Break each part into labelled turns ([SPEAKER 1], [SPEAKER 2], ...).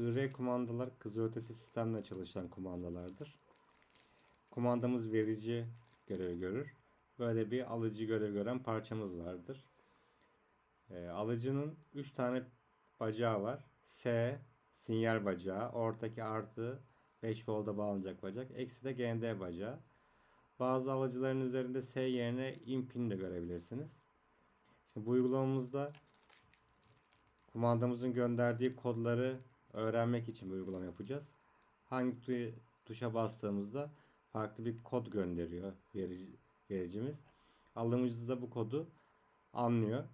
[SPEAKER 1] IR kumandalar kızılötesi sistemle çalışan kumandalardır. Kumandamız verici görev görür. Böyle bir alıcı görev gören parçamız vardır. Ee, alıcının 3 tane bacağı var. S sinyal bacağı, ortadaki artı 5 volta bağlanacak bacak, eksi de GND bacağı. Bazı alıcıların üzerinde S yerine in pin de görebilirsiniz. Şimdi bu uygulamamızda kumandamızın gönderdiği kodları öğrenmek için bir uygulama yapacağız. Hangi tu- tuşa bastığımızda farklı bir kod gönderiyor verici, vericimiz. Alıcımız da bu kodu anlıyor.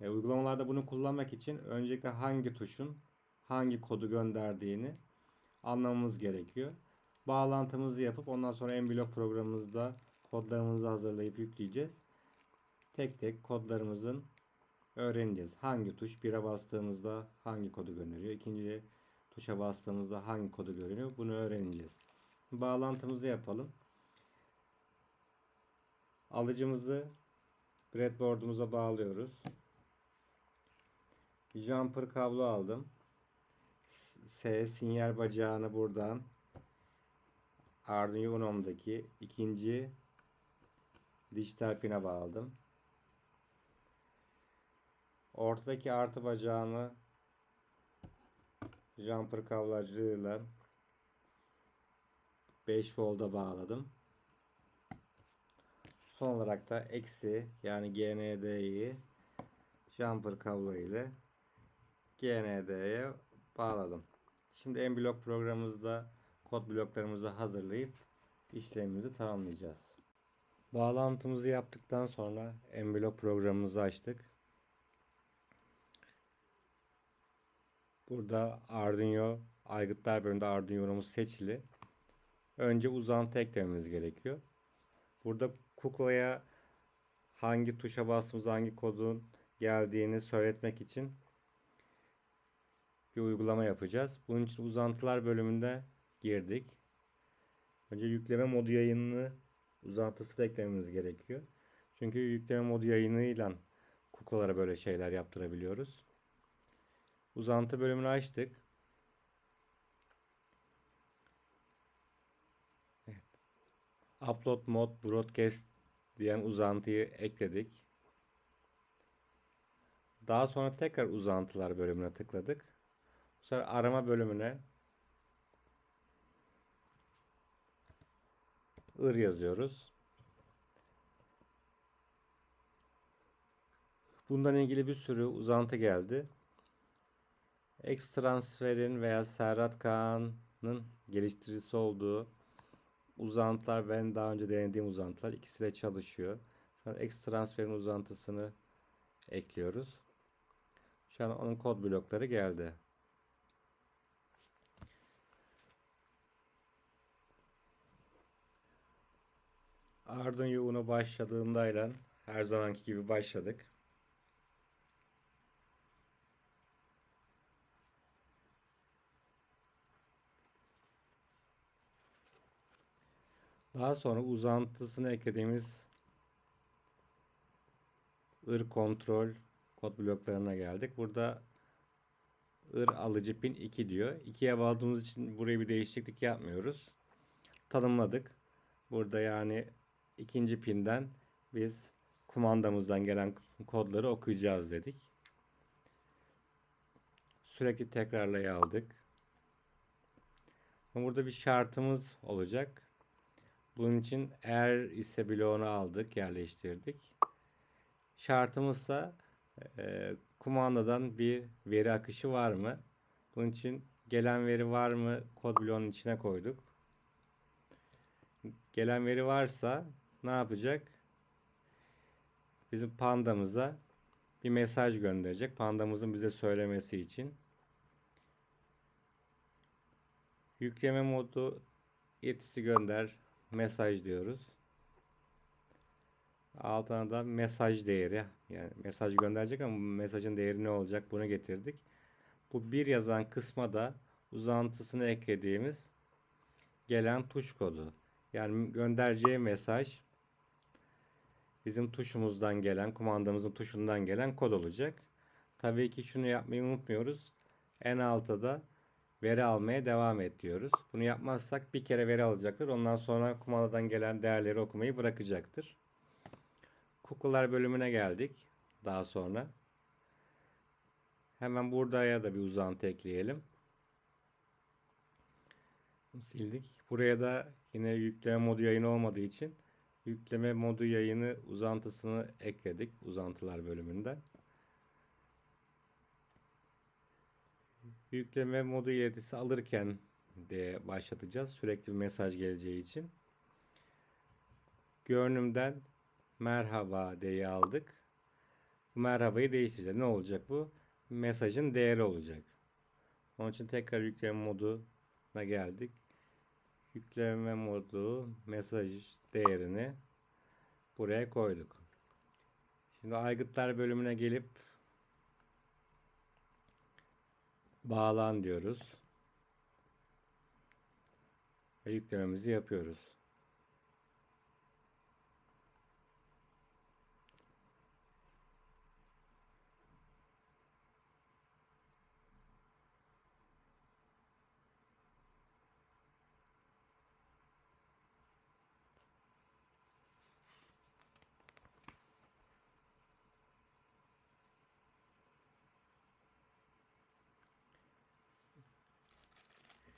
[SPEAKER 1] E, uygulamalarda bunu kullanmak için öncelikle hangi tuşun hangi kodu gönderdiğini anlamamız gerekiyor. Bağlantımızı yapıp ondan sonra Mblok programımızda kodlarımızı hazırlayıp yükleyeceğiz. Tek tek kodlarımızın öğreneceğiz. Hangi tuş 1'e bastığımızda hangi kodu gönderiyor. ikinci tuşa bastığımızda hangi kodu görünüyor. Bunu öğreneceğiz. Bağlantımızı yapalım. Alıcımızı breadboard'umuza bağlıyoruz. Jumper kablo aldım. S sinyal bacağını buradan Arduino Uno'mdaki ikinci dijital pine bağladım. Ortadaki artı bacağını jumper kablacığıyla 5 volta bağladım. Son olarak da eksi yani GND'yi jumper kablo ile GND'ye bağladım. Şimdi Mblok programımızda kod bloklarımızı hazırlayıp işlemimizi tamamlayacağız. Bağlantımızı yaptıktan sonra Mblok programımızı açtık. Burada Arduino aygıtlar bölümünde Arduino'muz seçili. Önce uzantı eklememiz gerekiyor. Burada kuklaya hangi tuşa bastığımız hangi kodun geldiğini söyletmek için bir uygulama yapacağız. Bunun için uzantılar bölümünde girdik. Önce yükleme modu yayınını uzantısı da eklememiz gerekiyor. Çünkü yükleme modu yayınıyla kuklalara böyle şeyler yaptırabiliyoruz. Uzantı bölümünü açtık. Evet. Upload mod broadcast diyen uzantıyı ekledik. Daha sonra tekrar uzantılar bölümüne tıkladık. Bu sefer arama bölümüne ır yazıyoruz. Bundan ilgili bir sürü uzantı geldi. X Transfer'in veya Serhat Kağan'ın geliştiricisi olduğu uzantılar ben daha önce denediğim uzantılar ikisi de çalışıyor. Şu an X Transfer'in uzantısını ekliyoruz. Şu an onun kod blokları geldi. Arduino Uno başladığındayla her zamanki gibi başladık. Daha sonra uzantısını eklediğimiz ır kontrol kod bloklarına geldik. Burada ır alıcı pin 2 diyor. 2'ye bağladığımız için buraya bir değişiklik yapmıyoruz. Tanımladık. Burada yani ikinci pinden biz kumandamızdan gelen kodları okuyacağız dedik. Sürekli tekrarlaya aldık. Burada bir şartımız olacak. Bunun için eğer ise bloğunu aldık, yerleştirdik. Şartımızsa e, kumandadan bir veri akışı var mı? Bunun için gelen veri var mı? Kod bloğunun içine koyduk. Gelen veri varsa ne yapacak? Bizim pandamıza bir mesaj gönderecek. Pandamızın bize söylemesi için. Yükleme modu yetisi gönder mesaj diyoruz. Altına da mesaj değeri yani mesaj gönderecek ama mesajın değeri ne olacak bunu getirdik. Bu bir yazan kısma da uzantısını eklediğimiz gelen tuş kodu. Yani göndereceği mesaj bizim tuşumuzdan gelen, kumandamızın tuşundan gelen kod olacak. Tabii ki şunu yapmayı unutmuyoruz. En altta da veri almaya devam et diyoruz. Bunu yapmazsak bir kere veri alacaktır. Ondan sonra kumandadan gelen değerleri okumayı bırakacaktır. Kuklalar bölümüne geldik. Daha sonra. Hemen buraya da bir uzantı ekleyelim. Sildik. Buraya da yine yükleme modu yayın olmadığı için yükleme modu yayını uzantısını ekledik uzantılar bölümünden. Yükleme modu iletisi alırken diye başlatacağız. Sürekli bir mesaj geleceği için. Görünümden merhaba diye aldık. Merhabayı değiştireceğiz. Ne olacak bu? Mesajın değeri olacak. Onun için tekrar yükleme moduna geldik. Yükleme modu mesaj değerini buraya koyduk. Şimdi aygıtlar bölümüne gelip bağlan diyoruz. Ve yüklememizi yapıyoruz.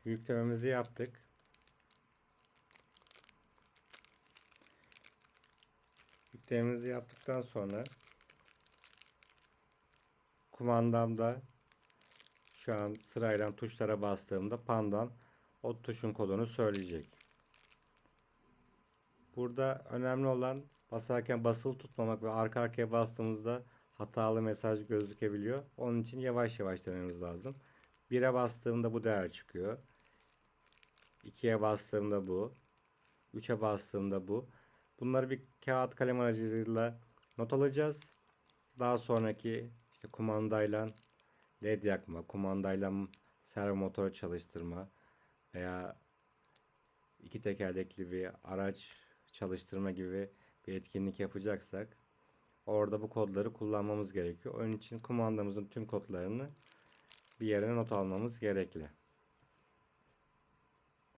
[SPEAKER 1] Yüklememizi yaptık. Yüklememizi yaptıktan sonra kumandamda şu an sırayla tuşlara bastığımda pandan o tuşun kodunu söyleyecek. Burada önemli olan basarken basılı tutmamak ve arka arkaya bastığımızda hatalı mesaj gözükebiliyor. Onun için yavaş yavaş denememiz lazım. 1'e bastığımda bu değer çıkıyor. 2'ye bastığımda bu. 3'e bastığımda bu. Bunları bir kağıt kalem aracılığıyla not alacağız. Daha sonraki işte kumandayla led yakma, kumandayla servo motor çalıştırma veya iki tekerlekli bir araç çalıştırma gibi bir etkinlik yapacaksak orada bu kodları kullanmamız gerekiyor. Onun için kumandamızın tüm kodlarını bir yere not almamız gerekli.